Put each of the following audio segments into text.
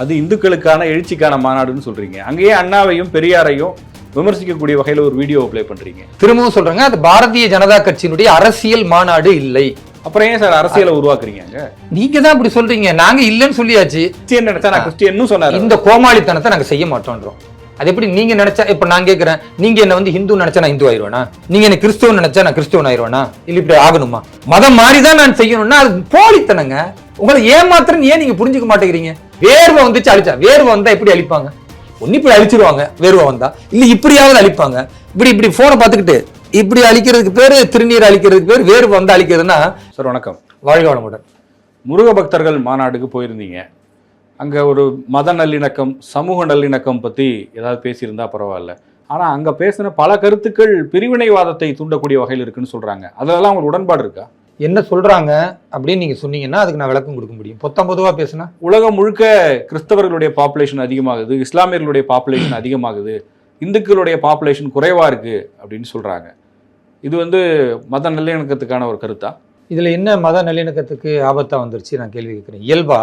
அது இந்துக்களுக்கான எழுச்சிக்கான மாநாடுன்னு சொல்றீங்க. அங்கேயே அண்ணாவையும் பெரியாரையும் விமர்சிக்கக்கூடிய வகையில ஒரு வீடியோ ப்ளே பண்றீங்க. திரும்பவும் சொல்றேங்க அது பாரதிய ஜனதா கட்சியினுடைய அரசியல் மாநாடு இல்லை. அப்புறம் ஏன் சார் அரசியலை உருவாக்குறீங்க நீங்க தான் இப்படி சொல்றீங்க நாங்க இல்லைன்னு சொல்லியாச்சு. நினைச்சா நான் கிறிஸ்டியன் சொன்னாரு. இந்த கோமாளித்தனத்தை நாங்க செய்ய மாட்டோன்றோம். அது எப்படி நீங்க நினைச்சா இப்ப நான் கேக்குறேன் நீங்க என்ன வந்து ஹிந்து நினைச்சா நான் இந்து ஆயிருவேனா நீங்க என்ன கிறிஸ்துவன் நினைச்சா நான் கிறிஸ்துவன் ஆயிருவேனா இல்ல இப்படி ஆகணுமா? மதம் மாறிதான் நான் செய்யணும்னா அது போலித்தனங்க. உங்களை ஏமாத்துறேன்னு ஏன் நீங்க புரிஞ்சுக்க மாட்டேங்கிறீங்க? வேர்வை வந்துச்சு அழிச்சா வேர்வை வந்தா எப்படி அழிப்பாங்க? ஒன்னு இப்படி அழிச்சிருவாங்க வேர்வை வந்தா. இல்ல இப்படியாவது அழிப்பாங்க. இப்படி இப்படி போனை பார்த்துக்கிட்டு இப்படி அழிக்கிறதுக்கு பேரு திருநீர் அழிக்கிறதுக்கு பேர் வேர்வை வந்தா அழிக்கிறதுனா சார் வணக்கம். வாழ்க வளமுடன். முருக பக்தர்கள் மாநாடுக்கு போயிருந்தீங்க. அங்க ஒரு மத நல்லிணக்கம் சமூக நல்லிணக்கம் பத்தி ஏதாவது பேசியிருந்தா பரவாயில்ல. ஆனா அங்க பேசின பல கருத்துக்கள் பிரிவினைவாதத்தை தூண்டக்கூடிய வகையில் இருக்குன்னு சொல்றாங்க. அதெல்லாம் உங்களுக்கு உடன்பாடு இருக்கா? என்ன சொல்றாங்க அப்படின்னு நீங்க சொன்னீங்கன்னா அதுக்கு நான் விளக்கம் கொடுக்க முடியும். பொத்தம் பொதுவா பேசுனா? உலகம் முழுக்க கிறிஸ்தவர்களுடைய பாப்புலேஷன் அதிகமாகுது இஸ்லாமியர்களுடைய பாப்புலேஷன் அதிகமாகுது இந்துக்களுடைய பாப்புலேஷன் குறைவா இருக்கு அப்படின்னு சொல்றாங்க. இது வந்து மத நல்லிணக்கத்துக்கான ஒரு கருத்தா? இதுல என்ன மத நல்லிணக்கத்துக்கு ஆபத்தா வந்துருச்சு நான் கேள்வி கேட்கிறேன் இயல்பா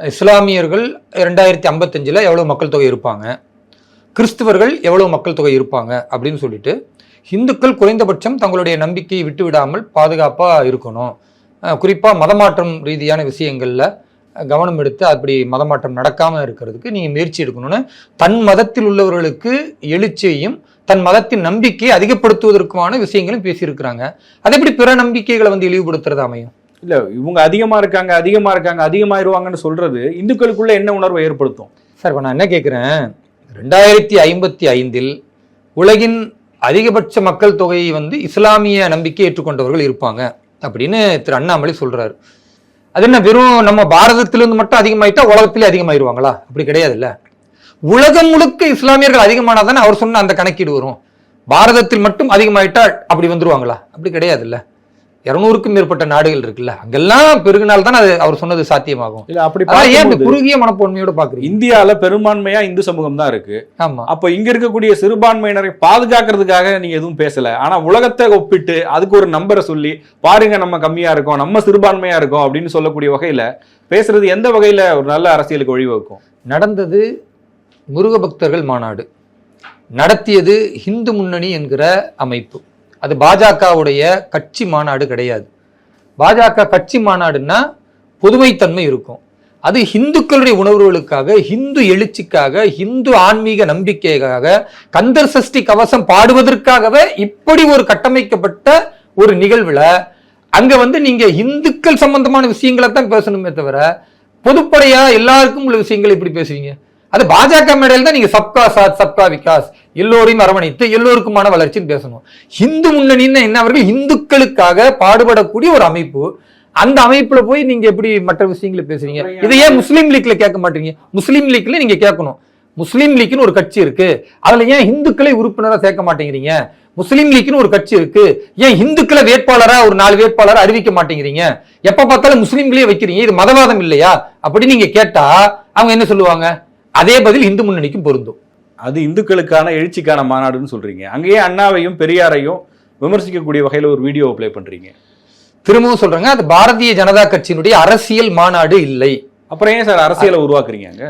இஸ்லாமியர்கள் ரெண்டாயிரத்தி ஐம்பத்தஞ்சில் எவ்வளோ மக்கள் தொகை இருப்பாங்க? கிறிஸ்துவர்கள் எவ்வளோ மக்கள் தொகை இருப்பாங்க? அப்படின்னு சொல்லிட்டு இந்துக்கள் குறைந்தபட்சம் தங்களுடைய நம்பிக்கையை விட்டு விடாமல் பாதுகாப்பாக இருக்கணும் குறிப்பாக மதமாற்றம் ரீதியான விஷயங்களில் கவனம் எடுத்து அப்படி மதமாற்றம் நடக்காமல் இருக்கிறதுக்கு நீங்கள் முயற்சி எடுக்கணும்னு தன் மதத்தில் உள்ளவர்களுக்கு எழுச்சியையும் தன் மதத்தின் நம்பிக்கையை அதிகப்படுத்துவதற்குமான விஷயங்களும் பேசியிருக்கிறாங்க. அதை எப்படி பிற நம்பிக்கைகளை வந்து இழிவுபடுத்துறது அமையும்? இல்லை இவங்க அதிகமாக இருக்காங்க அதிகமாக இருக்காங்க அதிகமாயிருவாங்கன்னு சொல்றது இந்துக்களுக்குள்ள என்ன உணர்வை ஏற்படுத்தும்? சார் இப்போ நான் என்ன கேட்குறேன் ரெண்டாயிரத்தி ஐம்பத்தி ஐந்தில் உலகின் அதிகபட்ச மக்கள் தொகையை வந்து இஸ்லாமிய நம்பிக்கை ஏற்றுக்கொண்டவர்கள் இருப்பாங்க அப்படின்னு திரு அண்ணாமலை சொல்கிறார் அது என்ன வெறும் நம்ம பாரதத்திலிருந்து மட்டும் அதிகமாயிட்டா உலகத்திலே அதிகமாயிருவாங்களா? அப்படி கிடையாதுல்ல. உலகம் முழுக்க இஸ்லாமியர்கள் அதிகமானாதானே அவர் சொன்ன அந்த கணக்கீடு வரும். பாரதத்தில் மட்டும் அதிகமாயிட்டா அப்படி வந்துருவாங்களா? அப்படி கிடையாதுல்ல. இருநூறுக்கும் மேற்பட்ட நாடுகள் இருக்குல்ல அங்கெல்லாம் பெருகினால் தான் அது அவர் சொன்னது சாத்தியமாகும். இல்ல அப்படி ஏன் குறுகிய மனப்பான்மையோட பாக்குறீங்க இந்தியால பெரும்பான்மையா இந்து சமூகம் தான் இருக்கு. ஆமா. அப்ப இங்க இருக்கக்கூடிய சிறுபான்மையினரை பாதுகாக்கிறதுக்காக நீங்க எதுவும் பேசல. ஆனா உலகத்தை ஒப்பிட்டு அதுக்கு ஒரு நம்பரை சொல்லி பாருங்க நம்ம கம்மியா இருக்கோம் நம்ம சிறுபான்மையா இருக்கோம் அப்படின்னு சொல்லக்கூடிய வகையில பேசுறது எந்த வகையில ஒரு நல்ல அரசியலுக்கு வழிவகுக்கும்? நடந்தது முருக பக்தர்கள் மாநாடு. நடத்தியது இந்து முன்னணி என்கிற அமைப்பு. அது பாஜகவுடைய கட்சி மாநாடு கிடையாது. பாஜக கட்சி மாநாடுன்னா பொதுமைத்தன்மை இருக்கும். அது இந்துக்களுடைய உணர்வுகளுக்காக ஹிந்து எழுச்சிக்காக ஹிந்து ஆன்மீக நம்பிக்கைக்காக கந்தர் சஷ்டி கவசம் பாடுவதற்காகவே இப்படி ஒரு கட்டமைக்கப்பட்ட ஒரு நிகழ்வுல அங்க வந்து நீங்க இந்துக்கள் சம்பந்தமான விஷயங்களை தான் பேசணுமே தவிர பொதுப்படையா எல்லாருக்கும் உள்ள விஷயங்களை இப்படி பேசுவீங்க? அது பாஜக மேடையில் தான் நீங்க சப்கா சாத் சப்கா விகாஸ் எல்லோரையும் அரவணைத்து எல்லோருக்குமான வளர்ச்சின்னு பேசணும். இந்து முன்னணின்னு என்ன அவர்கள் இந்துக்களுக்காக பாடுபடக்கூடிய ஒரு அமைப்பு. அந்த அமைப்புல போய் நீங்க எப்படி மற்ற விஷயங்களை பேசுறீங்க? இதை ஏன் முஸ்லீம் லீக்ல கேட்க மாட்டீங்க? முஸ்லீம் லீக்ல நீங்க கேட்கணும். முஸ்லீம் லீக்னு ஒரு கட்சி இருக்கு. அதுல ஏன் இந்துக்களை உறுப்பினரா சேர்க்க மாட்டேங்கிறீங்க? முஸ்லீம் லீக்னு ஒரு கட்சி இருக்கு. ஏன் இந்துக்களை வேட்பாளரா ஒரு நாலு வேட்பாளரா அறிவிக்க மாட்டேங்கிறீங்க? எப்ப பார்த்தாலும் முஸ்லீம்களே வைக்கிறீங்க. இது மதவாதம் இல்லையா? அப்படி நீங்க கேட்டா அவங்க என்ன சொல்லுவாங்க? அதே பதில் இந்து முன்னணிக்கும் பொருந்தும். அது இந்துக்களுக்கான எழுச்சிக்கான மாநாடுன்னு சொல்றீங்க. அங்கேயே அண்ணாவையும் பெரியாரையும் விமர்சிக்கக்கூடிய வகையில ஒரு வீடியோ ப்ளே பண்றீங்க. திரும்பவும் சொல்றேங்க அது பாரதிய ஜனதா கட்சியினுடைய அரசியல் மாநாடு இல்லை. அப்புறம் ஏன் சார் அரசியலை உருவாக்குறீங்க அங்க?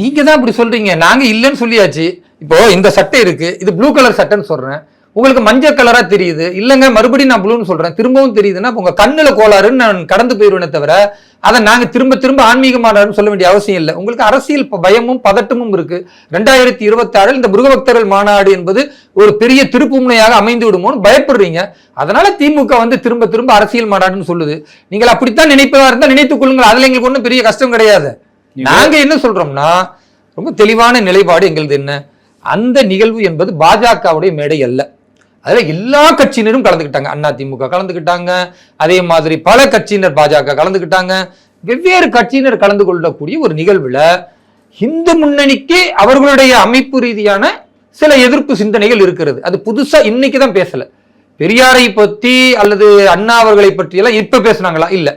நீங்க தான் இப்படி சொல்றீங்க. நாங்க இல்லைன்னு சொல்லியாச்சு. இப்போ இந்த சட்டை இருக்கு இது ப்ளூ கலர் சட்டைன்னு சொல்றேன். உங்களுக்கு மஞ்சள் கலரா தெரியுது. இல்லங்க மறுபடியும் நான் ப்ளூன்னு சொல்றேன். திரும்பவும் தெரியுதுன்னா உங்க கண்ணுல கோளாறுன்னு நான் கடந்து போயிருவேனே தவிர அதை நாங்க திரும்ப திரும்ப ஆன்மீக மாநாடுன்னு சொல்ல வேண்டிய அவசியம் இல்லை. உங்களுக்கு அரசியல் பயமும் பதட்டமும் இருக்கு. ரெண்டாயிரத்தி இருபத்தி ஆறில் இந்த முருகபக்தர்கள் மாநாடு என்பது ஒரு பெரிய திருப்புமுனையாக அமைந்து விடுமோன்னு பயப்படுறீங்க. அதனால திமுக வந்து திரும்ப திரும்ப அரசியல் மாநாடுன்னு சொல்லுது. நீங்கள் அப்படித்தான் நினைப்பதா இருந்தா நினைத்துக் கொள்ளுங்கள். அதுல எங்களுக்கு ஒன்றும் பெரிய கஷ்டம் கிடையாது. நாங்க என்ன சொல்றோம்னா ரொம்ப தெளிவான நிலைப்பாடு எங்களுது என்ன? அந்த நிகழ்வு என்பது பாஜகவுடைய மேடை அல்ல. அதில் எல்லா கட்சியினரும் கலந்துக்கிட்டாங்க அண்ணா திமுக கலந்துக்கிட்டாங்க அதே மாதிரி பல கட்சியினர் பாஜக கலந்துக்கிட்டாங்க வெவ்வேறு கட்சியினர் கலந்து கொள்ளக்கூடிய ஒரு நிகழ்வில் இந்து முன்னணிக்கு அவர்களுடைய அமைப்பு ரீதியான சில எதிர்ப்பு சிந்தனைகள் இருக்கிறது. அது புதுசாக இன்னைக்கு தான் பேசலை. பெரியாரை பற்றி அல்லது அண்ணா அவர்களை பற்றியெல்லாம் இப்போ பேசுனாங்களா? இல்லை.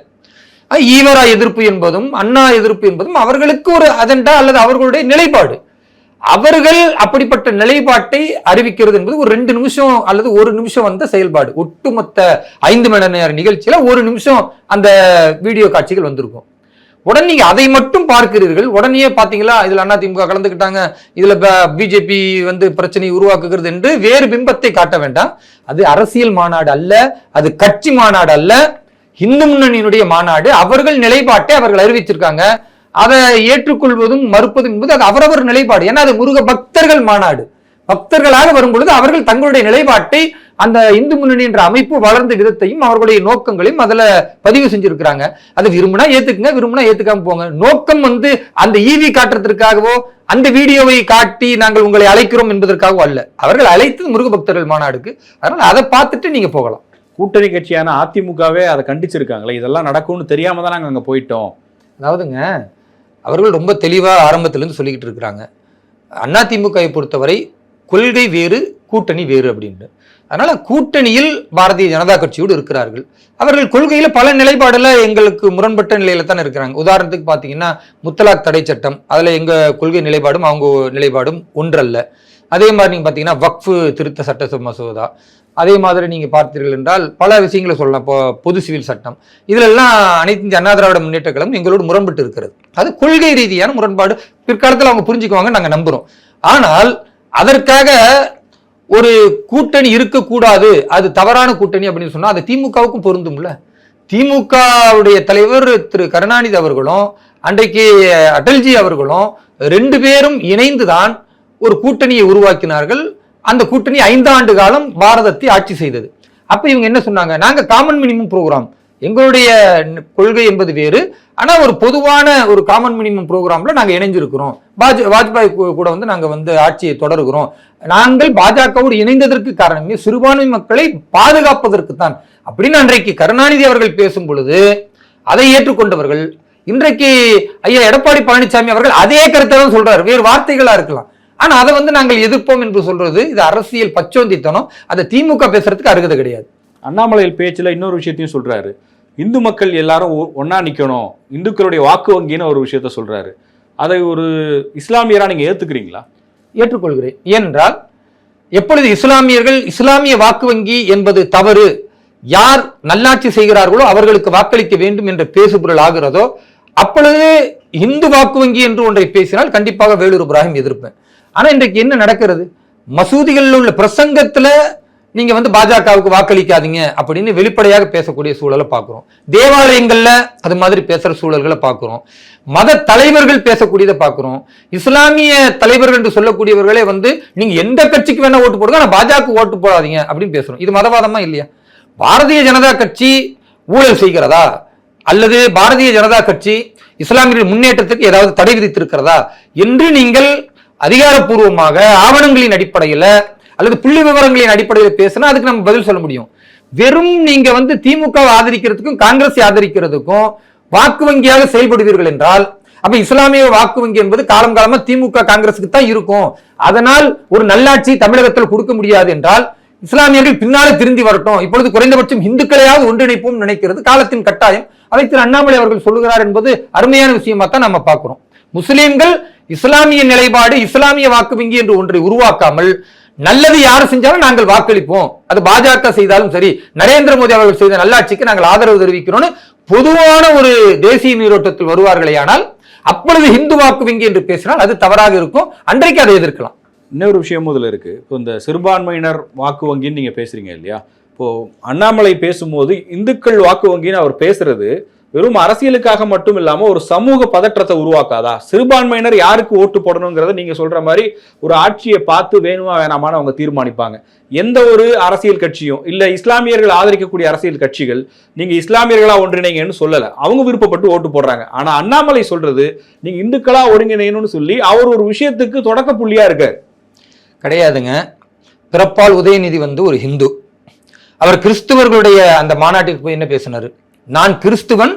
ஈவரா எதிர்ப்பு என்பதும் அண்ணா எதிர்ப்பு என்பதும் அவர்களுக்கு ஒரு அஜெண்டா அல்லது அவர்களுடைய நிலைப்பாடு. அவர்கள் அப்படிப்பட்ட நிலைப்பாட்டை அறிவிக்கிறது என்பது ஒரு ரெண்டு நிமிஷம் அல்லது ஒரு நிமிஷம் வந்த செயல்பாடு. ஒட்டுமொத்த ஐந்து மணி நேர நிகழ்ச்சியில ஒரு நிமிஷம் அந்த வீடியோ காட்சிகள் வந்திருக்கும். உடனே நீங்க அதை மட்டும் பார்க்கிறீர்கள். உடனே பாத்தீங்களா இதுல அதிமுக கலந்துக்கிட்டாங்க இதுல பிஜேபி வந்து பிரச்சனையை உருவாக்குகிறது என்று வேறு பிம்பத்தை காட்ட வேண்டாம். அது அரசியல் மாநாடு அல்ல அது கட்சி மாநாடு அல்ல. இந்து முன்னணியினுடைய மாநாடு. அவர்கள் நிலைப்பாட்டை அவர்கள் அறிவிச்சிருக்காங்க. அதை ஏற்றுக்கொள்வதும் மறுப்பதும் என்பது அது அவரவர் நிலைப்பாடு. ஏன்னா அது முருக பக்தர்கள் மாநாடு. பக்தர்களாக வரும் பொழுது அவர்கள் தங்களுடைய நிலைப்பாட்டை அந்த இந்து முன்னணி என்ற அமைப்பு வளர்ந்த விதத்தையும் அவர்களுடைய நோக்கங்களையும் அதுல பதிவு செஞ்சிருக்கிறாங்க. அது விரும்பினா ஏத்துக்குங்க விரும்பினா ஏத்துக்காம போங்க. நோக்கம் வந்து அந்த ஈவி காட்டுறதுக்காகவோ அந்த வீடியோவை காட்டி நாங்கள் உங்களை அழைக்கிறோம் என்பதற்காகவோ அல்ல. அவர்கள் அழைத்தது முருக பக்தர்கள் மாநாடுக்கு. அதனால அதை பார்த்துட்டு நீங்க போகலாம். கூட்டணி கட்சியான அதிமுகவே அதை கண்டிச்சிருக்காங்களே. இதெல்லாம் நடக்கும்னு தெரியாம தான் நாங்க அங்க போயிட்டோம். அதாவதுங்க அவர்கள் ரொம்ப தெளிவாக ஆரம்பத்திலேருந்து சொல்லிக்கிட்டு இருக்கிறாங்க. அதிமுகவை பொறுத்தவரை கொள்கை வேறு கூட்டணி வேறு அப்படின்னு அதனால் கூட்டணியில் பாரதிய ஜனதா கட்சியோடு இருக்கிறார்கள். அவர்கள் கொள்கையில் பல நிலைப்பாடில் எங்களுக்கு முரண்பட்ட நிலையில தான் இருக்கிறாங்க. உதாரணத்துக்கு பார்த்தீங்கன்னா முத்தலாக் தடை சட்டம் அதில் எங்கள் கொள்கை நிலைப்பாடும் அவங்க நிலைப்பாடும் ஒன்றல்ல. அதே மாதிரி நீங்கள் பார்த்தீங்கன்னா வக்ஃபு திருத்த சட்ட மசோதா. அதே மாதிரி நீங்கள் பார்த்தீர்கள் என்றால் பல விஷயங்களை சொல்லலாம். இப்போ பொது சிவில் சட்டம். இதிலெல்லாம் அனைத்து இந்திய அண்ணா திராவிட முன்னேற்ற கழகம் எங்களோடு முரண்பட்டு இருக்கிறது. அது கொள்கை ரீதியான முரண்பாடு. பிற்காலத்தில் அவங்க புரிஞ்சுக்குவாங்க நாங்கள் நம்புகிறோம் ஆனால் அதற்காக ஒரு கூட்டணி இருக்கக்கூடாது. அது தவறான கூட்டணி அப்படின்னு சொன்னால் அது திமுகவுக்கும் பொருந்தும்ல. திமுகவுடைய தலைவர் திரு கருணாநிதி அவர்களும் அன்றைக்கு அடல்ஜி அவர்களும் ரெண்டு பேரும் இணைந்துதான் ஒரு கூட்டணியை உருவாக்கினார்கள். அந்த கூட்டணி ஐந்தாண்டு காலம் பாரதத்தை ஆட்சி செய்தது. அப்ப இவங்க என்ன சொன்னாங்க? நாங்க காமன் மினிமம் ப்ரோக்ராம் எங்களுடைய கொள்கை என்பது வேறு. ஆனா ஒரு பொதுவான ஒரு காமன் மினிமம் ப்ரோக்ராம்ல நாங்க இணைஞ்சிருக்கிறோம். வாஜ் வாஜ்பாய் கூட வந்து நாங்க வந்து ஆட்சியை தொடர்கிறோம். நாங்கள் பாஜகவோடு இணைந்ததற்கு காரணமே சிறுபான்மை மக்களை பாதுகாப்பதற்கு தான். அப்படின்னு அன்றைக்கு கருணாநிதி அவர்கள் பேசும் பொழுது அதை ஏற்றுக்கொண்டவர்கள் இன்றைக்கு ஐயா எடப்பாடி பழனிசாமி அவர்கள் அதே கருத்தை தான் சொல்றாரு. வேறு வார்த்தைகளா இருக்கலாம். ஆனா அதை வந்து நாங்கள் எதிர்ப்போம் என்று சொல்றது இது அரசியல் பச்சோந்தித்தனம். அதை திமுக பேசுறதுக்கு அருகதை கிடையாது. அண்ணாமலையில் பேச்சுல இன்னொரு விஷயத்தையும் சொல்றாரு. இந்து மக்கள் எல்லாரும் ஒ- ஒண்ணா நிக்கணும். இந்துக்களுடைய வாக்கு வங்கின்னு ஒரு விஷயத்த சொல்றாரு. அதை ஒரு இஸ்லாமியரா நீங்க ஏத்துக்கிறீங்களா? ஏற்றுக்கொள்கிறேன். ஏனென்றால் எப்பொழுது இஸ்லாமியர்கள் இஸ்லாமிய வாக்கு வங்கி என்பது தவறு யார் நல்லாட்சி செய்கிறார்களோ அவர்களுக்கு வாக்களிக்க வேண்டும் என்ற பேசுபொருள் ஆகிறதோ அப்பொழுது இந்து வாக்கு வங்கி என்று ஒன்றை பேசினால் கண்டிப்பாக வேலூர் இப்ராஹிம் எதிர்ப்பேன். ஆனா இன்றைக்கு என்ன நடக்கிறது? மசூதிகளில் உள்ள பிரசங்கத்துல நீங்க வந்து பாஜகவுக்கு வாக்களிக்காதீங்க அப்படின்னு வெளிப்படையாக பேசக்கூடிய சூழலை பார்க்குறோம். தேவாலயங்கள்ல அது மாதிரி பேசுற சூழல்களை பார்க்குறோம். மத தலைவர்கள் பேசக்கூடியதை பார்க்குறோம். இஸ்லாமிய தலைவர்கள் என்று சொல்லக்கூடியவர்களே வந்து நீங்க எந்த கட்சிக்கு வேணா ஓட்டு போடுங்க ஆனால் பாஜக ஓட்டு போடாதீங்க அப்படின்னு பேசுறோம். இது மதவாதமா இல்லையா? பாரதிய ஜனதா கட்சி ஊழல் செய்கிறதா? அல்லது பாரதிய ஜனதா கட்சி இஸ்லாமியர்கள் முன்னேற்றத்துக்கு ஏதாவது தடை விதித்திருக்கிறதா? என்று நீங்கள் அதிகாரப்பூர்வமாக ஆவணங்களின் அடிப்படையில அல்லது புள்ளி விவரங்களின் அடிப்படையில் பேசினா அதுக்கு நம்ம பதில் சொல்ல முடியும். வெறும் நீங்க வந்து திமுக ஆதரிக்கிறதுக்கும் காங்கிரஸ் ஆதரிக்கிறதுக்கும் வாக்கு வங்கியாக செயல்படுவீர்கள் என்றால் அப்ப இஸ்லாமிய வாக்கு வங்கி என்பது காலம் காலமா திமுக காங்கிரஸுக்கு தான் இருக்கும். அதனால் ஒரு நல்லாட்சி தமிழகத்தில் கொடுக்க முடியாது என்றால் இஸ்லாமியர்கள் பின்னாலே திருந்தி வரட்டும். இப்பொழுது குறைந்தபட்சம் இந்துக்களையாவது ஒன்றிணைப்போம் நினைக்கிறது. காலத்தின் கட்டாயம். அதை திரு அண்ணாமலை அவர்கள் சொல்லுகிறார் என்பது அருமையான விஷயமா தான் நம்ம பார்க்கிறோம். முஸ்லீம்கள் இஸ்லாமிய நிலைப்பாடு இஸ்லாமிய வாக்கு வங்கி என்று ஒன்றை உருவாக்காமல் நல்லது யார் செஞ்சாலும் நாங்கள் வாக்களிப்போம். அது பாஜக செய்தாலும் சரி நரேந்திர மோடி அவர்கள் செய்த நல்லாட்சிக்கு நாங்கள் ஆதரவு தெரிவிக்கிறோம்னு பொதுவான ஒரு தேசிய நீரோட்டத்தில் வருவார்களே ஆனால் அப்பொழுது ஹிந்து வாக்கு வங்கி என்று பேசினால் அது தவறாக இருக்கும். அன்றைக்கு அதை எதிர்க்கலாம். இன்னொரு விஷயமும் இதுல இருக்கு. இப்போ இந்த சிறுபான்மையினர் வாக்கு வங்கின்னு நீங்க பேசுறீங்க இல்லையா? இப்போ அண்ணாமலை பேசும்போது இந்துக்கள் வாக்கு வங்கின்னு அவர் பேசுறது வெறும் அரசியலுக்காக மட்டும் இல்லாம ஒரு சமூக பதற்றத்தை உருவாக்காதா? சிறுபான்மையினர் யாருக்கு ஓட்டு போடணுங்கிறத நீங்க சொல்ற மாதிரி ஒரு ஆட்சியை பார்த்து வேணுமா வேணாமான்னு அவங்க தீர்மானிப்பாங்க. எந்த ஒரு அரசியல் கட்சியும் இல்ல இஸ்லாமியர்கள் ஆதரிக்கக்கூடிய அரசியல் கட்சிகள் நீங்க இஸ்லாமியர்களா ஒன்றிணைங்கன்னு சொல்லல. அவங்க விருப்பப்பட்டு ஓட்டு போடுறாங்க. ஆனா அண்ணாமலை சொல்றது நீங்க இந்துக்களா ஒருங்கிணையணும்னு சொல்லி அவர் ஒரு விஷயத்துக்கு தொடக்க புள்ளியா இருக்காரு. கிடையாதுங்க. பிறப்பால் உதயநிதி வந்து ஒரு ஹிந்து. அவர் கிறிஸ்துவர்களுடைய அந்த மாநாட்டிற்கு போய் என்ன பேசினாரு? நான் கிறிஸ்துவன்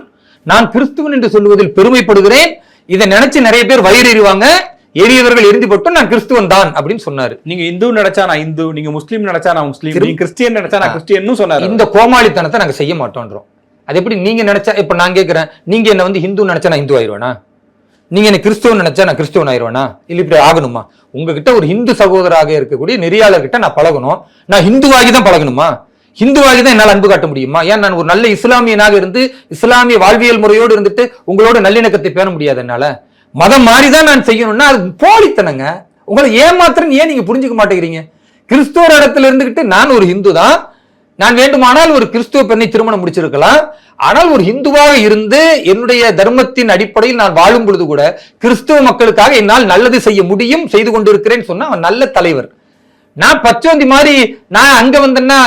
நான் கிறிஸ்துவன் என்று சொல்லுவதில் பெருமைப்படுகிறேன். இதை நினைச்சு நிறைய பேர் வயிறு எறிவாங்க எரியவர்கள் எரிந்து போட்டும் நான் கிறிஸ்துவன் தான் அப்படின்னு சொன்னாரு. நீங்க இந்து நினைச்சா நான் இந்து நீங்க முஸ்லீம் நினைச்சா நான் முஸ்லீம் நீங்க கிறிஸ்டியன் நினைச்சா நான் கிறிஸ்டியன் சொன்னாரு. இந்த கோமாளித்தனத்தை நாங்க செய்ய மாட்டோன்றோம். அது எப்படி நீங்க நினைச்சா இப்ப நான் கேட்கிறேன் நீங்க என்ன வந்து ஹிந்து நினைச்சா நான் இந்து ஆயிடுவேனா நீங்க என்ன கிறிஸ்துவன் நினைச்சா நான் கிறிஸ்துவன் ஆயிடுவேனா இல்ல இப்படி ஆகணுமா? உங்ககிட்ட ஒரு ஹிந்து சகோதராக இருக்கக்கூடிய நெறியாளர்கிட்ட நான் பழகணும். நான் ஹிந்துவாகி தான் பழகணுமா? ஹிந்துவாகி தான் என்னால் அன்பு காட்ட முடியுமா? ஏன் நான் ஒரு நல்ல இஸ்லாமியனாக இருந்து இஸ்லாமிய வாழ்வியல் முறையோடு இருந்துட்டு உங்களோட நல்லிணக்கத்தை பேண முடியாது என்னால? மதம் மாறி தான் நான் செய்யணும்னா அது போலித்தனங்க. உங்களை ஏமாத்துறேன்னு ஏன் நீங்க புரிஞ்சுக்க மாட்டேங்கிறீங்க? கிறிஸ்துவர் இடத்துல இருந்துகிட்டு நான் ஒரு ஹிந்து தான் நான் வேண்டுமானால் ஒரு கிறிஸ்துவ பெண்ணை திருமணம் முடிச்சிருக்கலாம். ஆனால் ஒரு ஹிந்துவாக இருந்து என்னுடைய தர்மத்தின் அடிப்படையில் நான் வாழும் பொழுது கூட கிறிஸ்துவ மக்களுக்காக என்னால் நல்லது செய்ய முடியும் செய்து கொண்டிருக்கிறேன் சொன்னா அவன் நல்ல தலைவர். நான் பச்சோந்தி மாதிரி நான் அங்க வந்தேன்னா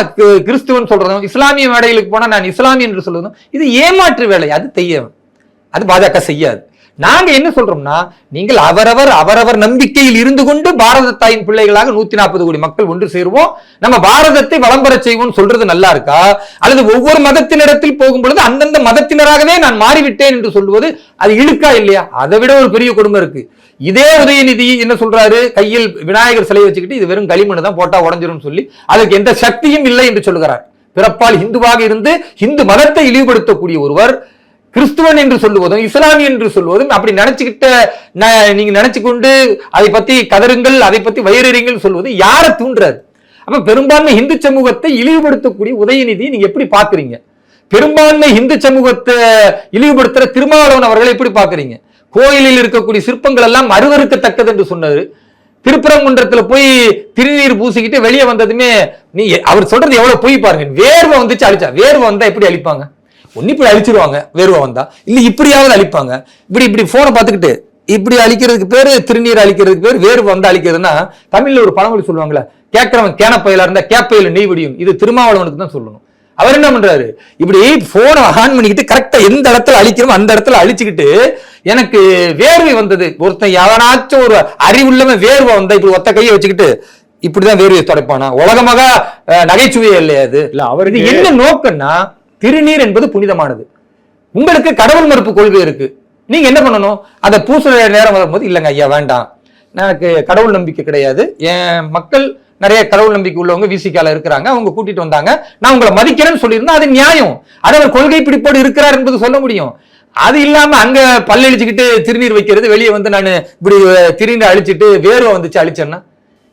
கிறிஸ்துவன் சொல்றதும் இஸ்லாமிய மேடைகளுக்கு போனா நான் இஸ்லாமிய என்று சொல்றதும் இது ஏமாற்று வேலை அது தெய்ய அது பாஜக செய்யாது. நாங்க என்ன சொல்றோம்னா நீங்கள் அவரவர் அவரவர் நம்பிக்கையில் இருந்து கொண்டு பாரத தாயின் பிள்ளைகளாக நூத்தி நாற்பது கோடி மக்கள் ஒன்று சேருவோம். நம்ம பாரதத்தை வளம்பர செய்வோம் சொல்றது நல்லா இருக்கா? அல்லது ஒவ்வொரு மதத்தினிடத்தில் போகும் பொழுது அந்த மதத்தினராகவே நான் மாறிவிட்டேன் என்று சொல்லுவது அது இழுக்கா இல்லையா? அதை விட ஒரு பெரிய கொடுமை இருக்கு. இதே உதயநிதி என்ன சொல்றாரு? கையில் விநாயகர் சிலையை வச்சுக்கிட்டு இது வெறும் களிமண் தான் போட்டா உடஞ்சிரும் சொல்லி அதற்கு எந்த சக்தியும் இல்லை என்று சொல்கிறார் பிறப்பால் இந்துவாக இருந்து இந்து மதத்தை இழிவுபடுத்தக்கூடிய ஒருவர் கிறிஸ்துவன் என்று சொல்லுவதும் இஸ்லாமியன் என்று சொல்வதும் அப்படி நினைச்சுக்கிட்ட நீங்க நினைச்சு கொண்டு அதை பத்தி கதருங்கள் அதை பத்தி வயிறறிங்கள் சொல்வது யாரை தூண்டுறாரு அப்ப பெரும்பான்மை இந்து சமூகத்தை இழிவுபடுத்தக்கூடிய உதயநிதி நீங்க எப்படி பாக்குறீங்க பெரும்பான்மை இந்து சமூகத்தை இழிவுபடுத்துற திருமாவளவன் அவர்களை எப்படி பாக்குறீங்க கோயிலில் இருக்கக்கூடிய சிற்பங்கள் எல்லாம் அருவருக்கத்தக்கது என்று சொன்னது திருப்பரங்குன்றத்தில் போய் திருநீர் பூசிக்கிட்டு வெளியே வந்ததுமே நீ அவர் சொல்றது எவ்வளவு பொய் பாருங்க. வேர்வை வந்துச்சு அழிச்சா வேர்வை வந்தா எப்படி அழிப்பாங்க? ஒன்னு இப்படி அழிச்சிருவாங்க வேர்வை வந்தா. இல்ல இப்படியாவது அழிப்பாங்க. இப்படி இப்படி போனை பார்த்துக்கிட்டு இப்படி அழிக்கிறதுக்கு பேரு திருநீர் அழிக்கிறதுக்கு பேர் வேர்வை வந்து அழிக்கிறதுனா தமிழ்ல ஒரு பழமொழி சொல்லுவாங்களே கேட்கறவன் கேனப்பையில இருந்தா கேப்பையில நெய் விடியும். இது திருமாவளவனுக்கு தான் சொல்லணும். அவர் என்ன பண்றாரு? இப்படி போனை ஆன் பண்ணிக்கிட்டு கரெக்டா எந்த இடத்துல அழிக்கிறோமோ அந்த இடத்துல அழிச்சுக்கிட்டு எனக்கு வேர்வை வந்தது. ஒருத்தன் எவனாச்சும் ஒரு அறிவுள்ளவன் வேர்வை வந்தா இப்படி ஒத்த கையை வச்சுக்கிட்டு இப்படிதான் வேர்வையை துடைப்பானா? உலகமாக நகைச்சுவையே இல்லையா அது இல்ல இது அவருக்கு என்ன நோக்கம்னா திருநீர் என்பது புனிதமானது. உங்களுக்கு கடவுள் மறுப்பு கொள்கை இருக்கு. நீங்க என்ன பண்ணணும்? அதை பூசுற நேரம் வரும்போது இல்லைங்க ஐயா வேண்டாம். எனக்கு கடவுள் நம்பிக்கை கிடையாது. என் மக்கள் நிறைய கடவுள் நம்பிக்கை உள்ளவங்க விசிகால இருக்கிறாங்க. அவங்க கூட்டிட்டு வந்தாங்க. நான் உங்களை மதிக்கிறேன்னு சொல்லியிருந்தா அது நியாயம். அது அவர் கொள்கை பிடிப்போடு இருக்கிறார் என்பது சொல்ல முடியும். அது இல்லாம அங்க பல்லழிச்சுக்கிட்டு திருநீர் வைக்கிறது வெளியே வந்து நான் இப்படி திருநீர் அழிச்சிட்டு வேர்வை வந்துச்சு அழிச்சேன்னா?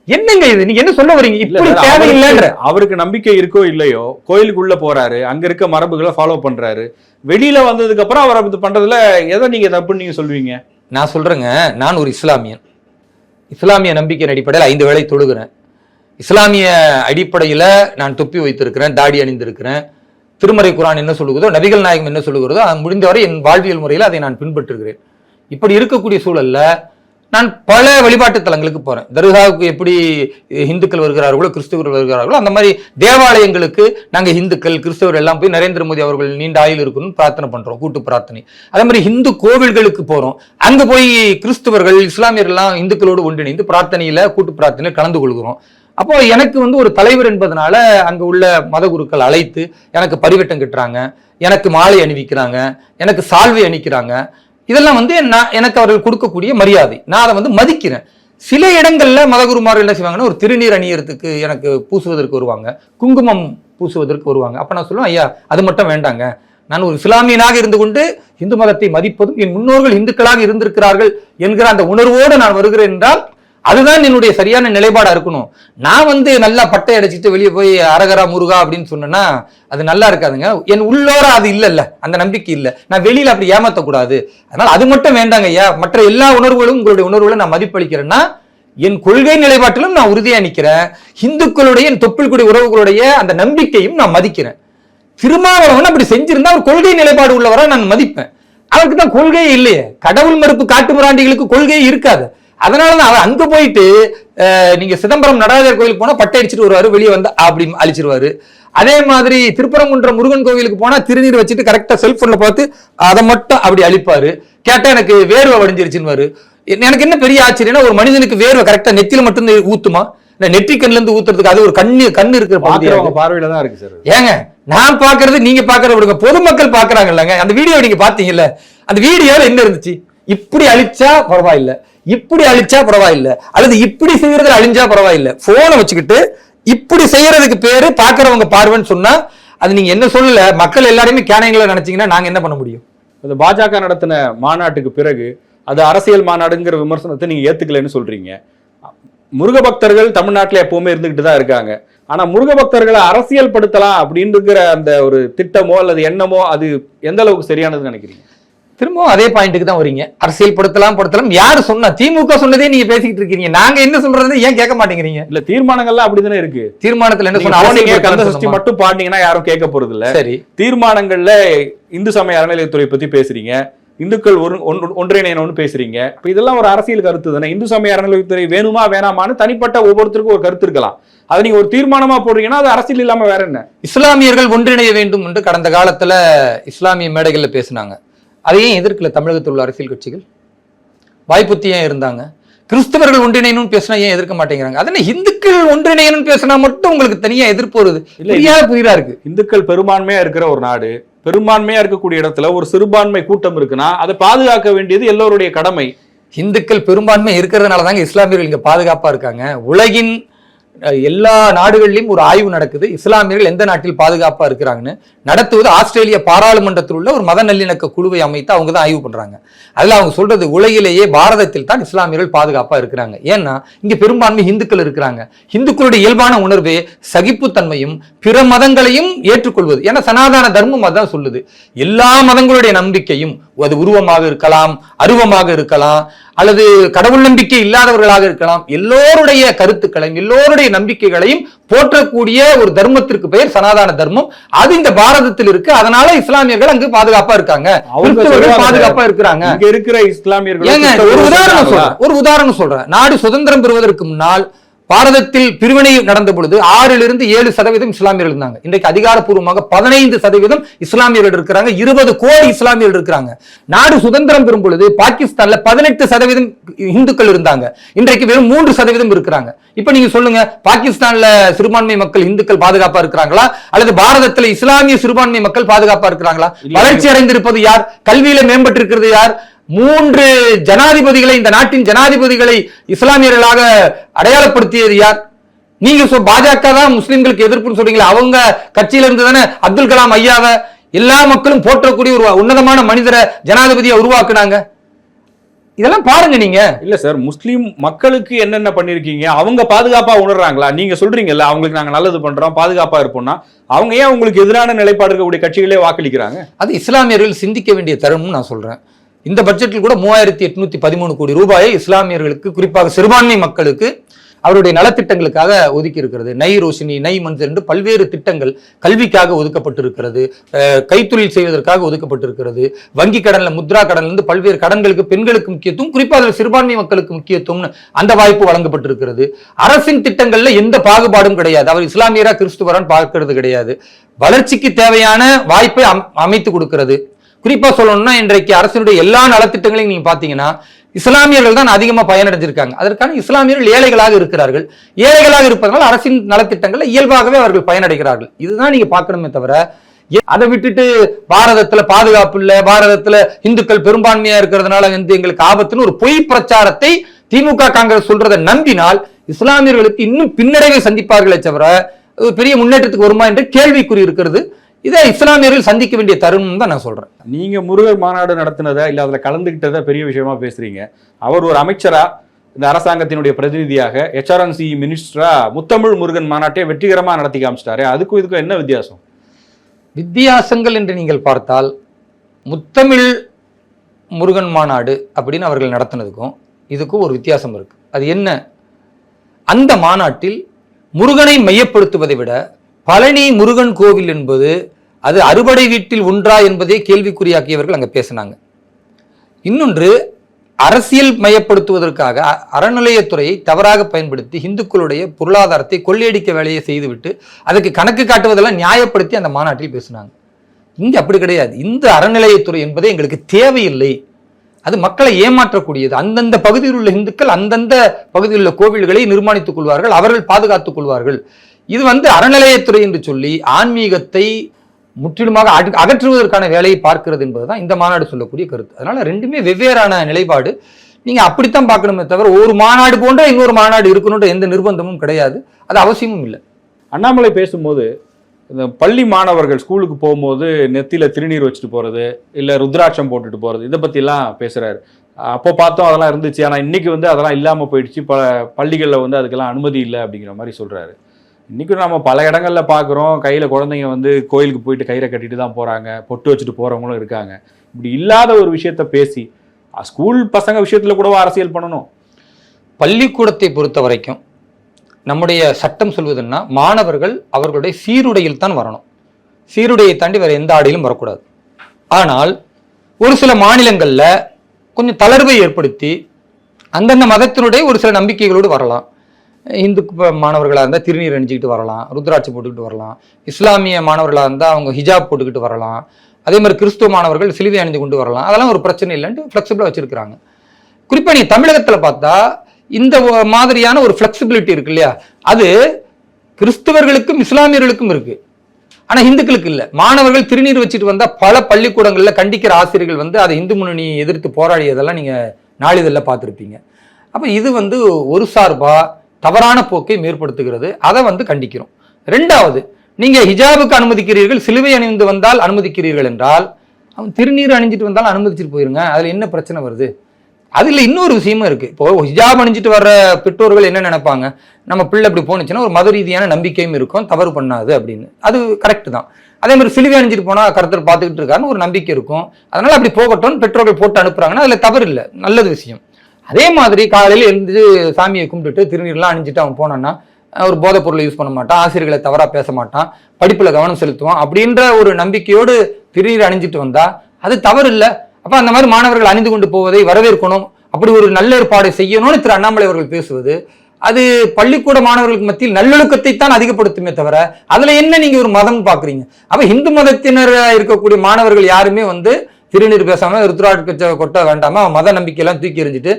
என்னங்க இது? நீங்க என்ன சொல்ல வரீங்க? இப்படி இல்ல, தேவையில்லைன்ற. அவருக்கு- நம்பிக்கை இருக்கோ இல்லையோ கோயிலுக்குள்ள போறாரு அங்க இருக்க மரபுகளை ஃபாலோ பண்றாரு வெளியில வந்ததுக்கு அப்புறம் அவர் அப்படி பண்றதுல எதை நீங்க தப்புன்னு நீங்க சொல்லுவீங்க? நான் சொல்றேங்க நான் ஒரு இஸ்லாமியன். இஸ்லாமிய நம்பிக்கையின் அடிப்படையில் ஐந்து வேளை தொழுகிறேன். இஸ்லாமிய அடிப்படையில் நான் தொப்பி வைத்திருக்கிறேன் தாடி அணிந்திருக்கிறேன். திருமறை குரான் என்ன சொல்லுகிறதோ நபிகள் நாயகம் என்ன சொல்லுகிறதோ அது முடிந்தவரை என் வாழ்வியல் முறையில் அதை நான் பின்பற்றுகிறேன். இப்படி இருக்கக்கூடிய சூழல்ல நான் பல வழிபாட்டு தலங்களுக்கு போகிறேன் தர்காவுக்கு எப்படி இந்துக்கள் வருகிறார்களோ கிறிஸ்தவர்கள் வருகிறார்களோ அந்த மாதிரி தேவாலயங்களுக்கு நாங்கள் இந்துக்கள் கிறிஸ்தவர் எல்லாம் போய் நரேந்திர மோடி அவர்கள் நீண்ட ஆயுள் இருக்கணும்னு பிரார்த்தனை பண்ணுறோம் கூட்டு பிரார்த்தனை. அதே மாதிரி இந்து கோவில்களுக்கு போகிறோம் அங்கே போய் கிறிஸ்தவர்கள் இஸ்லாமியர்கள்லாம் இந்துக்களோடு ஒன்றிணைந்து பிரார்த்தனையில் கூட்டு பிரார்த்தனையில் கலந்து கொள்கிறோம். அப்போ எனக்கு வந்து ஒரு தலைவர் என்பதனால அங்க உள்ள மத குருக்கள் அழைத்து எனக்கு பரிவட்டம் கட்டுறாங்க எனக்கு மாலை அணிவிக்கிறாங்க எனக்கு சால்வை அணிக்கிறாங்க. இதெல்லாம் வந்து நான் எனக்கு அவர்கள் கொடுக்கக்கூடிய மரியாதை. நான் அதை வந்து மதிக்கிறேன். சில இடங்கள்ல மதகுருமார்கள் என்ன செய்வாங்கன்னா ஒரு திருநீர் அணியறதுக்கு எனக்கு பூசுவதற்கு வருவாங்க குங்குமம் பூசுவதற்கு வருவாங்க. அப்போ நான் சொல்லுவேன் ஐயா அது மட்டும் வேண்டாங்க. நான் ஒரு இஸ்லாமியனாக இருந்து கொண்டு இந்து மதத்தை மதிப்பதும் என் முன்னோர்கள் இந்துக்களாக இருந்திருக்கிறார்கள் என்கிற அந்த உணர்வோடு நான் வருகிறேன் என்றால் அதுதான் என்னுடைய சரியான நிலைப்பாடா இருக்கணும். நான் வந்து நல்லா பட்டை அடைச்சிட்டு வெளியே போய் அரகரா முருகா அப்படின்னு சொன்னேன்னா அது நல்லா இருக்காதுங்க. என் உள்ளோர அது இல்லைல்ல. அந்த நம்பிக்கை இல்லை. நான் வெளியில அப்படி ஏமாத்தக்கூடாது. அதனால அது மட்டும் வேண்டாங்க ஐயா. மற்ற எல்லா உணர்வுகளும் உங்களுடைய உணர்வுகளை நான் மதிப்பளிக்கிறேன்னா என் கொள்கை நிலைப்பாட்டிலும் நான் உறுதியா நிற்கிறேன் இந்துக்களுடைய என் தொப்பில்குடி உறவுகளுடைய அந்த நம்பிக்கையும் நான் மதிக்கிறேன். திருமாவளவன் அப்படி செஞ்சிருந்தா ஒரு கொள்கை நிலைப்பாடு உள்ளவரை நான் மதிப்பேன். அவருக்கு தான் கொள்கையே இல்லையே. கடவுள் மறுப்பு காட்டு முராண்டிகளுக்கு கொள்கையே இருக்காது. அதனாலதான் அவர் அங்க போயிட்டு நீங்க சிதம்பரம் நடராஜர் கோயிலுக்கு போனா பட்டை அடிச்சிட்டு வருவாரு வெளியே வந்து அப்படி அழிச்சிருவாரு. அதே மாதிரி திருப்பரங்குன்றம் முருகன் கோவிலுக்கு போனா திருநீர் வச்சுட்டு கரெக்டா செல்போன்ல பார்த்து அதை மட்டும் அப்படி அழிப்பாரு. கேட்டா எனக்கு வேர்வை வடிஞ்சிருச்சுன்னு எனக்கு என்ன பெரிய ஆச்சரியம்னா ஒரு மனிதனுக்கு வேர்வை கரெக்டா நெத்தியில மட்டும் ஊத்துமா? இந்த நெற்றி கண்ணுல இருந்து ஊத்துறதுக்கு அது ஒரு கண்ணு கண்ணு இருக்கிற. பார்வையில தான் இருக்கு சார். ஏங்க நான் பாக்குறது நீங்க பாக்குறத விடுங்க. பொதுமக்கள் பாக்குறாங்க இல்லங்க அந்த வீடியோ நீங்க பாத்தீங்கல்ல அந்த வீடியோல என்ன இருந்துச்சு? இப்படி அழிச்சா பரவாயில்ல. இப்படி அழிச்சா பரவாயில்ல. அல்லது இப்படி செய்யறதுல அழிஞ்சா பரவாயில்ல. போனை வச்சுக்கிட்டு இப்படி செய்யறதுக்கு பேரு பாக்குறவங்க பார்வைன்னு சொன்னா அது நீங்க என்ன சொல்லல மக்கள் எல்லாருமே கேனங்களை நினைச்சீங்கன்னா நாங்க என்ன பண்ண முடியும்? இந்த பாஜக நடத்தின மாநாட்டுக்கு பிறகு அது அரசியல் மாநாடுங்கிற விமர்சனத்தை நீங்க ஏத்துக்கலைன்னு சொல்றீங்க. முருக பக்தர்கள் தமிழ்நாட்டுல எப்பவுமே இருந்துகிட்டு தான் இருக்காங்க. ஆனா முருக பக்தர்களை அரசியல் படுத்தலாம் அப்படின்னுங்கிற அந்த ஒரு திட்டமோ அல்லது எண்ணமோ அது எந்த அளவுக்கு சரியானதுன்னு நினைக்கிறீங்க? திரும்பவும் அதே பாயிண்ட்டுக்கு தான் வரீங்க. அரசியல் படுத்தலாம் படுத்தலாம். யாரு சொன்னா திமுக சொன்னதே நீங்க பேசிக்கிட்டு இருக்கீங்க. நாங்க என்ன சொல்றது ஏன் கேட்க மாட்டேங்கிறீங்க? இல்ல தீர்மானங்கள்லாம் அப்படிதானே இருக்கு. தீர்மானத்துல என்ன சொன்னா? மட்டும் பாடினீங்கன்னா யாரும் கேட்க போறது இல்ல. சரி. தீர்மானங்கள்ல இந்து சமய அறநிலையத்துறை பத்தி பேசுறீங்க. இந்துக்கள் ஒரு ஒன்று- ஒன்றிணையணும்னு பேசுறீங்க. இப்ப இதெல்லாம் ஒரு அரசியல் கருத்து தானே. இந்து சமய அறநிலையத்துறை வேணுமா வேணாமான்னு தனிப்பட்ட ஒவ்வொருத்தருக்கும் ஒரு கருத்து இருக்கலாம். அதை நீங்க ஒரு தீர்மானமா போடுறீங்கன்னா அது அரசியல் இல்லாம வேற என்ன? இஸ்லாமியர்கள் ஒன்றிணைய வேண்டும் என்று கடந்த காலத்துல இஸ்லாமிய மேடைகள்ல பேசினாங்க. அதையும் எதிர்க்கல தமிழகத்தில் உள்ள அரசியல் கட்சிகள்? வாய்ப்புத்தி ஏன் இருந்தாங்க? கிறிஸ்தவர்கள் ஒன்றிணையணும்னு பேசினா ஏன் எதிர்க்க மாட்டேங்கிறாங்க? அதனால இந்துக்கள் ஒன்றிணையணும்னு பேசினா மட்டும் உங்களுக்கு தனியா எதிர்ப்பு வருது? இல்ல, புரியாத புதிரா இருக்கு. இந்துக்கள் பெரும்பான்மையா இருக்கிற ஒரு நாடு பெரும்பான்மையா இருக்கக்கூடிய இடத்துல ஒரு சிறுபான்மை கூட்டம் இருக்குன்னா அதை பாதுகாக்க வேண்டியது எல்லோருடைய கடமை. இந்துக்கள் பெரும்பான்மை இருக்கிறதுனால தாங்க இஸ்லாமியர்கள் இங்க பாதுகாப்பா இருக்காங்க. உலகின் எல்லா நாடுகளிலும் ஒரு ஆய்வு நடக்குது. இஸ்லாமியர்கள் எந்த நாட்டில் பாதுகாப்பாக இருக்கிறாங்கன்னு நடத்துவது ஆஸ்திரேலிய பாராளுமன்றத்தில் உள்ள ஒரு மத நல்லிணக்க குழுவை அமைத்து அவங்க தான் ஆய்வு பண்ணுறாங்க அதில் அவங்க சொல்றது உலகிலேயே பாரதத்தில் தான் இஸ்லாமியர்கள் பாதுகாப்பாக இருக்கிறாங்க. ஏன்னா இங்கே பெரும்பான்மை இந்துக்கள் இருக்கிறாங்க. இந்துக்களுடைய இயல்பான உணர்வே சகிப்புத்தன்மையும் பிற மதங்களையும் ஏற்றுக்கொள்வது. ஏன்னா சனாதன தர்மம் அதான் சொல்லுது. எல்லா மதங்களுடைய நம்பிக்கையும் அது உருவமாக இருக்கலாம் அருவமாக இருக்கலாம். அல்லது கடவுள் நம்பிக்கை இல்லாதவர்களாக இருக்கலாம் எல்லோருடைய கருத்துக்களையும் எல்லோருடைய நம்பிக்கைகளையும் போற்றக்கூடிய ஒரு தர்மத்திற்கு பெயர் சனாதன தர்மம். அது இந்த பாரதத்தில் இருக்கு. அதனால இஸ்லாமியர்கள் அங்கு பாதுகாப்பா இருக்காங்க. பாதுகாப்பா இருக்கிறாங்க. இங்க இருக்கிற இஸ்லாமியர்கள் ஒரு உதாரணம் சொல்றேன். ஒரு உதாரணம் சொல்றேன். நாடு சுதந்திரம் பெறுவதற்கு முன்னால் பாரதத்தில் பிரிவினை நடந்த பொழுது ஆறிலிருந்து ஏழு சதவீதம் இஸ்லாமியர்கள் இருந்தாங்க. இன்றைக்கு அதிகாரப்பூர்வமாக பதினைந்து சதவீதம் இஸ்லாமியர்கள் இருக்கிறாங்க. இருபது கோடி இஸ்லாமியர்கள் இருக்கிறாங்க. நாடு சுதந்திரம் பெறும் பொழுது பாகிஸ்தான்ல பதினெட்டு சதவீதம் இந்துக்கள் இருந்தாங்க. இன்றைக்கு வெறும் மூன்று சதவீதம் இருக்கிறாங்க. இப்ப நீங்க சொல்லுங்க பாகிஸ்தான்ல சிறுபான்மை மக்கள் இந்துக்கள் பாதுகாப்பா இருக்கிறாங்களா? அல்லது பாரதத்துல இஸ்லாமிய சிறுபான்மை மக்கள் பாதுகாப்பா இருக்கிறாங்களா. வளர்ச்சி அடைந்திருப்பது யார்? கல்வியில மேம்பட்டிருக்கிறது யார்? மூன்று ஜனாதிபதிகளை இந்த நாட்டின் ஜனாதிபதிகளை இஸ்லாமியர்களாக அடையாளப்படுத்தியது யார்? நீங்க பாஜக தான் முஸ்லிம்களுக்கு எதிர்ப்புன்னு சொல்றீங்களா அவங்க கட்சியில இருந்து தானே அப்துல் கலாம் ஐயாவை எல்லா மக்களும் போற்றக்கூடிய ஒரு உன்னதமான மனிதரை ஜனாதிபதியை உருவாக்குனாங்க. இதெல்லாம் பாருங்க நீங்க. இல்ல சார் முஸ்லீம் மக்களுக்கு என்னென்ன பண்ணிருக்கீங்க? அவங்க பாதுகாப்பா உணர்றாங்களா? நீங்க சொல்றீங்கல்ல அவங்களுக்கு நாங்க நல்லது பண்றோம் பாதுகாப்பா இருப்போம்னா அவங்க ஏன் உங்களுக்கு எதிரான நிலைப்பாடு இருக்கக்கூடிய கட்சிகளே வாக்களிக்கிறாங்க? அது இஸ்லாமியர்கள் சிந்திக்க வேண்டிய தருணம்னு நான் சொல்றேன். இந்த பட்ஜெட்டில் கூட மூவாயிரத்தி எட்நூத்தி பதிமூணு கோடி ரூபாயை இஸ்லாமியர்களுக்கு குறிப்பாக சிறுபான்மை மக்களுக்கு அவருடைய நலத்திட்டங்களுக்காக ஒதுக்கி இருக்கிறது நை ரோஷினி நை மஞ்சள் என்று பல்வேறு திட்டங்கள் கல்விக்காக ஒதுக்கப்பட்டிருக்கிறது. கைத்தொழில் செய்வதற்காக ஒதுக்கப்பட்டிருக்கிறது. வங்கி கடனில் முத்ரா கடன்லேருந்து பல்வேறு கடன்களுக்கு பெண்களுக்கு முக்கியத்துவம் குறிப்பாக சிறுபான்மை மக்களுக்கு முக்கியத்துவம்னு அந்த வாய்ப்பு வழங்கப்பட்டிருக்கிறது. அரசின் திட்டங்களில் எந்த பாகுபாடும் கிடையாது. அவர் இஸ்லாமியரா கிறிஸ்துவரான்னு பார்க்கிறது கிடையாது. வளர்ச்சிக்கு தேவையான வாய்ப்பை அம்- அமைத்து கொடுக்கிறது. குறிப்பா சொல்லணும்னா இன்றைக்கு அரசினுடைய எல்லா நலத்திட்டங்களையும் நீங்க பாத்தீங்கன்னா இஸ்லாமியர்கள் தான் அதிகமா பயனடைஞ்சிருக்காங்க. அதற்கான இஸ்லாமியர்கள் ஏழைகளாக இருக்கிறார்கள். ஏழைகளாக இருப்பதனால் அரசின் நலத்திட்டங்கள்ல இயல்பாகவே அவர்கள் பயனடைகிறார்கள். இதுதான் நீங்க பார்க்கணுமே தவிர ஏ- அதை விட்டுட்டு பாரதத்துல பாதுகாப்பு இல்லை பாரதத்துல இந்துக்கள் பெரும்பான்மையா இருக்கிறதுனால வந்து எங்களுக்கு ஆபத்துன்னு ஒரு பொய் பிரச்சாரத்தை திமுக காங்கிரஸ் சொல்றதை நம்பினால் இஸ்லாமியர்களுக்கு இன்னும் பின்னடைவை சந்திப்பார்களே தவிர ஒரு பெரிய முன்னேற்றத்துக்கு வருமா என்று கேள்விக்குறி இருக்கிறது. இதை இஸ்லாமியர்கள் சந்திக்க வேண்டிய தருணம் தான் நான் சொல்றேன். நீங்க முருகர் மாநாடு நடத்தினதா இல்ல அதுல கலந்துகிட்டதா பெரிய விஷயமா பேசுறீங்க. அவர் ஒரு அமைச்சரா இந்த அரசாங்கத்தினுடைய பிரதிநிதியாக ஹெச்ஆர்என்சி மினிஸ்டரா முத்தமிழ் முருகன் மாநாட்டை வெற்றிகரமா நடத்தி காமிச்சிட்டாரு. அதுக்கும் இதுக்கும் என்ன வித்தியாசம்? வித்தியாசங்கள் என்று நீங்கள் பார்த்தால் முத்தமிழ் முருகன் மாநாடு அப்படின்னு அவர்கள் நடத்தினதுக்கும் இதுக்கும் ஒரு வித்தியாசம் இருக்கு. அது என்ன? அந்த மாநாட்டில் முருகனை மையப்படுத்துவதை விட பழனி முருகன் கோவில் என்பது அது அறுபடை வீட்டில் ஒன்றா என்பதை கேள்விக்குறியாக்கியவர்கள் அங்கே பேசினாங்க. இன்னொன்று அரசியல் மயப்படுத்துவதற்காக அறநிலையத்துறையை தவறாக பயன்படுத்தி இந்துக்களுடைய பொருளாதாரத்தை கொள்ளையடிக்க வேலையை செய்துவிட்டு அதுக்கு கணக்கு காட்டுவதெல்லாம் நியாயப்படுத்தி அந்த மாநாட்டில் பேசினாங்க. இங்கே அப்படி கிடையாது. இந்த அறநிலையத்துறை என்பதே எங்களுக்கு தேவையில்லை. அது மக்களை ஏமாற்றக்கூடியது. அந்தந்த பகுதியில் உள்ள இந்துக்கள் அந்தந்த பகுதியில் உள்ள கோவில்களை நிர்மாணித்துக் கொள்வார்கள் அவர்கள் பாதுகாத்துக் கொள்வார்கள். இது வந்து அறநிலையத்துறை என்று சொல்லி ஆன்மீகத்தை முற்றிலுமாக அக- அகற்றுவதற்கான வேலையை பார்க்கிறது என்பதுதான் இந்த மாநாடு சொல்லக்கூடிய கருத்து. அதனால ரெண்டுமே வெவ்வேறான நிலைப்பாடு. நீங்க அப்படித்தான் பார்க்கணுமே தவிர ஒரு மாநாடு போன்ற இன்னொரு மாநாடு இருக்கணுன்ற எந்த நிர்பந்தமும் கிடையாது. அது அவசியமும் இல்லை. அண்ணாமலை பேசும்போது இந்த பள்ளி மாணவர்கள் ஸ்கூலுக்கு போகும்போது நெத்தியில் திருநீர் வச்சுட்டு போகிறது இல்லை ருத்ராட்சம் போட்டுட்டு போகிறது இதை பற்றிலாம் பேசுகிறாரு அப்போ பார்த்தோம் அதெல்லாம் இருந்துச்சு. ஆனால் இன்றைக்கி வந்து அதெல்லாம் இல்லாமல் போயிடுச்சு. பல பள்ளிகளில் வந்து அதுக்கெல்லாம் அனுமதி இல்லை அப்படிங்கிற மாதிரி சொல்கிறாரு இன்றைக்கும் நம்ம பல இடங்களில் பார்க்குறோம் கையில் குழந்தைங்க வந்து கோயிலுக்கு போயிட்டு கயிறை கட்டிட்டு தான் போகிறாங்க பொட்டு வச்சுட்டு போகிறவங்களும் இருக்காங்க. இப்படி இல்லாத ஒரு விஷயத்த பேசி ஸ்கூல் பசங்க விஷயத்தில் கூடவா அரசியல் பண்ணணும்? பள்ளிக்கூடத்தை பொறுத்த வரைக்கும் நம்முடைய சட்டம் சொல்வதுன்னா மாணவர்கள் அவர்களுடைய சீருடையில் தான் வரணும். சீருடையை தாண்டி வேறு எந்த ஆடையிலும் வரக்கூடாது. ஆனால் ஒரு சில மாநிலங்களில் கொஞ்சம் தளர்வை ஏற்படுத்தி அந்தந்த மதத்தினுடைய ஒரு சில நம்பிக்கைகளோடு வரலாம். இந்து மாணவர்களாக இருந்தால் திருநீர் அணிஞ்சிக்கிட்டு வரலாம் ருத்ராட்சி போட்டுக்கிட்டு வரலாம் இஸ்லாமிய மாணவர்களாக இருந்தால் அவங்க ஹிஜாப் போட்டுக்கிட்டு வரலாம். அதே மாதிரி கிறிஸ்துவ மாணவர்கள் சிலுவை அணிஞ்சு கொண்டு வரலாம். அதெல்லாம் ஒரு பிரச்சனை இல்லைன்ட்டு ஃப்ளெக்சிபிளாக வச்சுருக்கிறாங்க. குறிப்பாக நீ தமிழகத்தில் பார்த்தா இந்த மாதிரியான ஒரு ஃப்ளெக்சிபிலிட்டி இருக்கு இல்லையா? அது கிறிஸ்தவர்களுக்கும் இஸ்லாமியர்களுக்கும் இருக்கு. ஆனால் இந்துக்களுக்கு இல்லை. மாணவர்கள் திருநீர் வச்சுட்டு வந்தால் பல பள்ளிக்கூடங்களில் கண்டிக்கிற ஆசிரியர்கள் வந்து அதை இந்து முன்னணி எதிர்த்து போராடியதெல்லாம் நீங்கள் நாளிதழில் பார்த்துருப்பீங்க. அப்போ இது வந்து ஒரு சார்பாக தவறான போக்கை மேற்படுத்துகிறது. அதை வந்து கண்டிக்கிறோம். ரெண்டாவது நீங்க ஹிஜாபுக்கு அனுமதிக்கிறீர்கள் சிலுவை அணிந்து வந்தால் அனுமதிக்கிறீர்கள் என்றால் அவன் திருநீர் அணிஞ்சிட்டு வந்தாலும் அனுமதிச்சிட்டு போயிருங்க. அதுல என்ன பிரச்சனை வருது? அதுல இன்னொரு விஷயமும் இருக்கு. இப்போ ஹிஜாப் அணிஞ்சிட்டு வர்ற பெற்றோர்கள் என்ன நினைப்பாங்க? நம்ம பிள்ளை இப்படி போனுச்சுன்னா ஒரு மத ரீதியான நம்பிக்கையும் இருக்கும் தவறு பண்ணாது அப்படின்னு. அது கரெக்ட் தான். அதே மாதிரி சிலுவை அணிஞ்சிட்டு போனா கருத்தர் பார்த்துக்கிட்டு இருக்காருன்னு ஒரு நம்பிக்கை இருக்கும். அதனால அப்படி போகட்டும் பெற்றோர்கள் போட்டு அனுப்புறாங்கன்னா அதுல தவறு இல்லை. நல்லது விஷயம். அதே மாதிரி காலையில் எழுந்து சாமியை கும்பிட்டுட்டு திருநீர்லாம் அணிஞ்சிட்டு அவன் போனான்னா ஒரு போதைப் பொருளை யூஸ் பண்ண மாட்டான் ஆசிரியர்களை தவறாக பேச மாட்டான் படிப்பில் கவனம் செலுத்துவான் அப்படின்ற ஒரு நம்பிக்கையோடு திருநீர் அணிஞ்சிட்டு வந்தா அது தவறு இல்லை அப்போ அந்த மாதிரி மாணவர்கள் அணிந்து கொண்டு போவதை வரவேற்கணும். அப்படி ஒரு நல்ல ஏற்பாடு செய்யணும்னு திரு அண்ணாமலை அவர்கள் பேசுவது அது பள்ளிக்கூட மாணவர்களுக்கு மத்தியில் நல்லொழுக்கத்தை தான் அதிகப்படுத்துமே தவிர அதில் என்ன நீங்கள் ஒரு மதம் பார்க்குறீங்க? அப்போ இந்து மதத்தினர் இருக்கக்கூடிய மாணவர்கள் யாருமே வந்து திருநீர் பேசாம ருத்ராட்ச கொட்ட வேண்டாம அவன் மத நம்பிக்கையெல்லாம் தூக்கி எறிஞ்சிட்டு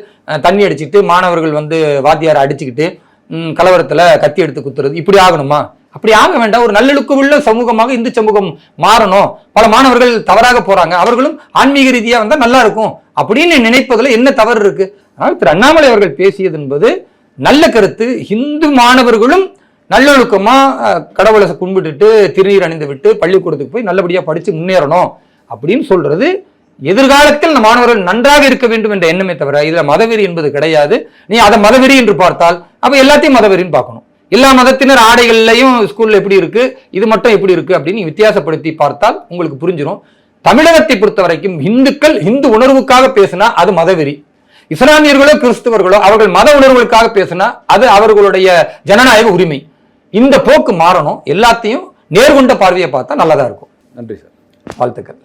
தண்ணி அடிச்சுட்டு மாணவர்கள் வந்து வாத்தியாரை அடிச்சுக்கிட்டு கலவரத்தில் கலவரத்துல கத்தி எடுத்து குத்துறது. இப்படி ஆகணுமா? அப்படி ஆக வேண்டாம். ஒரு நல்லொழுக்கமுள்ள சமூகமாக இந்து சமூகம் மாறணும். பல மாணவர்கள் தவறாக போறாங்க. அவர்களும் ஆன்மீக ரீதியா வந்தா நல்லா இருக்கும். அப்படின்னு நினைப்பதுல என்ன தவறு இருக்கு? ஆனால் திரு அண்ணாமலை அவர்கள் பேசியது என்பது நல்ல கருத்து. இந்து மாணவர்களும் நல்லொழுக்கமா கடவுளை கும்பிட்டுட்டு திருநீர் அணிந்து விட்டு பள்ளிக்கூடத்துக்கு போய் நல்லபடியா படிச்சு முன்னேறணும். அப்படின்னு சொல்றது எதிர்காலத்தில் மாணவர்கள் நன்றாக இருக்க வேண்டும் என்ற எண்ணமே தவிர இதுல மதவெறி என்பது கிடையாது. நீ அதை மதவெறி என்று பார்த்தால் அப்ப எல்லாத்தையும் மதவெறின்னு பார்க்கணும். எல்லா மதத்தினர் ஆடைகள்லையும் ஸ்கூல்ல எப்படி இருக்கு இது மட்டும் எப்படி இருக்கு அப்படின்னு வித்தியாசப்படுத்தி பார்த்தால் உங்களுக்கு புரிஞ்சிடும் தமிழகத்தை பொறுத்த வரைக்கும் இந்துக்கள் இந்து உணர்வுக்காக பேசினா அது மதவெறி. இஸ்லாமியர்களோ கிறிஸ்தவர்களோ அவர்கள் மத உணர்வுகளுக்காக பேசினா அது அவர்களுடைய ஜனநாயக உரிமை. இந்த போக்கு மாறணும். எல்லாத்தையும் நேர்கொண்ட பார்வையை பார்த்தா நல்லதா இருக்கும். நன்றி சார். வாழ்த்துக்கள்.